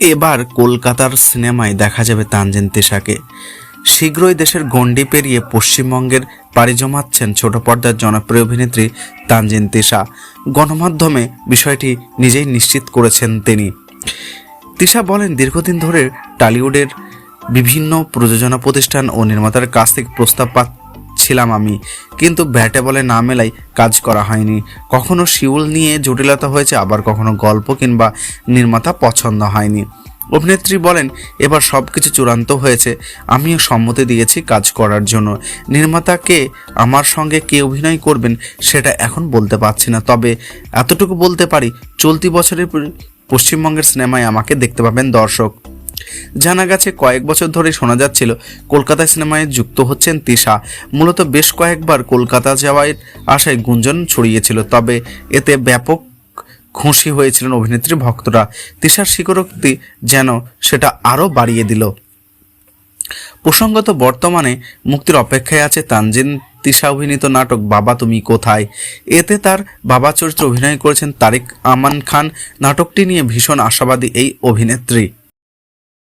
এবার কলকাতার সিনেমায় দেখা যাবে তানজিন তিশাকে। শীঘ্রই দেশের গণ্ডি পেরিয়ে পশ্চিমবঙ্গের পাড়ি জমাচ্ছেন ছোট পর্দার জনপ্রিয় অভিনেত্রী তানজিন তিশা। গণমাধ্যমে বিষয়টি নিজেই নিশ্চিত করেছেন তিনি। তিশা বলেন, দীর্ঘদিন ধরে টালিউডের বিভিন্ন প্রযোজনা প্রতিষ্ঠান ও নির্মাতার কাছ থেকে প্রস্তাব পাচ্ছিলাম আমি। কিন্তু ব্যাটে বলে না মেলাই কাজ করা হয়নি। কখনো শিউল নিয়ে জটিলতা হয়েছে, আবার কখনো গল্প কিংবা নির্মাতা পছন্দ হয়নি। অভিনেত্রী বলেন, এবার সব কিছু চূড়ান্ত হয়েছে। আমিও সম্মতি দিয়েছি কাজ করার জন্য। নির্মাতাকে আমার সঙ্গে কে অভিনয় করবেন সেটা এখন বলতে পারছি না। তবে এতটুকু বলতে পারি, চলতি বছরের পশ্চিমবঙ্গের সিনেমায় আমাকে দেখতে পাবেন দর্শক। জানা গেছে, কয়েক বছর ধরে শোনা যাচ্ছিল, কলকাতা সিনেমায় যুক্ত হচ্ছেন তিশা। মূলত বেশ কয়েকবার কলকাতা যাওয়ার আশায় গুঞ্জন ছড়িয়েছিল, তবে এতে ব্যাপক খুশি হয়েছিলেন অভিনেত্রী ভক্তরা। তিশার স্বীকারোক্তি যেন সেটা আরও বাড়িয়ে দিল। প্রসঙ্গত, বর্তমানে মুক্তির অপেক্ষায় আছে তানজিন তিশা অভিনীত নাটক বাবা তুমি কোথায়? এতে তার বাবা চরিত্রে অভিনয় করেছেন তারেক আমান খান। নাটকটি নিয়ে ভীষণ আশাবাদী এই অভিনেত্রী।